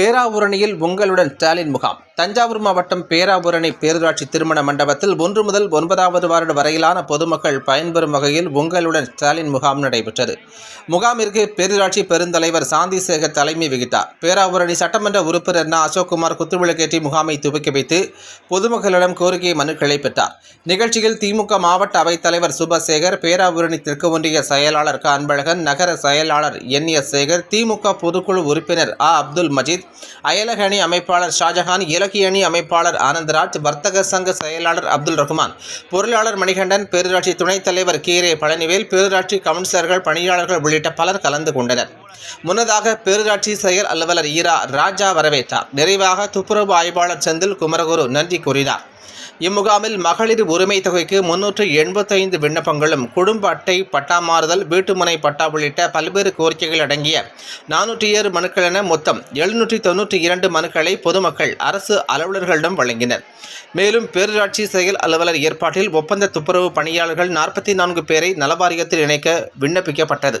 பேராவூரணியில் உங்களுடன் ஸ்டாலின் முகாம். தஞ்சாவூர் மாவட்டம் பேராவூரணி பேரூராட்சி திருமண மண்டபத்தில் ஒன்று முதல் ஒன்பதாவது வார்டு வரையிலான பொதுமக்கள் பயன்பெறும் வகையில் உங்களுடன் ஸ்டாலின் முகாம் நடைபெற்றது. முகாமிற்கு பேரூராட்சி பெருந்தலைவர் சாந்தி சேகர் தலைமை வகித்தார். பேராவூரணி சட்டமன்ற உறுப்பினர் நா. அசோக்குமார் குத்துவிளக்கேற்றி முகாமை துவக்கி வைத்து பொதுமக்களிடம் கோரிக்கை மனுக்களை பெற்றார். நிகழ்ச்சியில் திமுக மாவட்ட அவைத்தலைவர் சுபசேகர் பேராவூரணி தெற்கு ஒன்றிய செயலாளர் க. அன்பழகன் நகர செயலாளர் என். எஸ். சேகர் திமுக பொதுக்குழு உறுப்பினர் ஆ. அப்துல் மஜீத் அயலக அணி அமைப்பாளர் ஷாஜஹான் இலக்கிய அணி அமைப்பாளர் ஆனந்தராஜ் வர்த்தக சங்க செயலாளர் அப்துல் ரஹ்மான் பொருளாளர் மணிகண்டன் பேரூராட்சி துணைத் தலைவர் கீரே பழனிவேல் பேரூராட்சி கவுன்சிலர்கள் பணியாளர்கள் உள்ளிட்ட பலர் கலந்து கொண்டனர். முன்னதாக பேரூராட்சி செயல் அலுவலர் ஈரா ராஜா வரவேற்றார். நிறைவாக துப்புரவு ஆய்வாளர் செந்தில் குமரகுரு நன்றி கூறினார். இம்முகாமில் மகளிர் உரிமை தொகைக்கு முன்னூற்று எண்பத்தைந்து விண்ணப்பங்களும் குடும்ப அட்டை பட்டா மாறுதல் வீட்டுமனை பட்டா உள்ளிட்ட பல்வேறு கோரிக்கைகள் அடங்கிய நானூற்றி ஏழு மனுக்கள் என மொத்தம் எழுநூற்றி தொன்னூற்றி இரண்டு மனுக்களை பொதுமக்கள் அரசு அலுவலர்களிடம் வழங்கினர். மேலும் பேரூராட்சி செயல் அலுவலர் ஏற்பாட்டில் ஒப்பந்த துப்புரவு பணியாளர்கள் நாற்பத்தி நான்கு பேரை நலவாரியத்தில் இணைக்க விண்ணப்பிக்கப்பட்டது.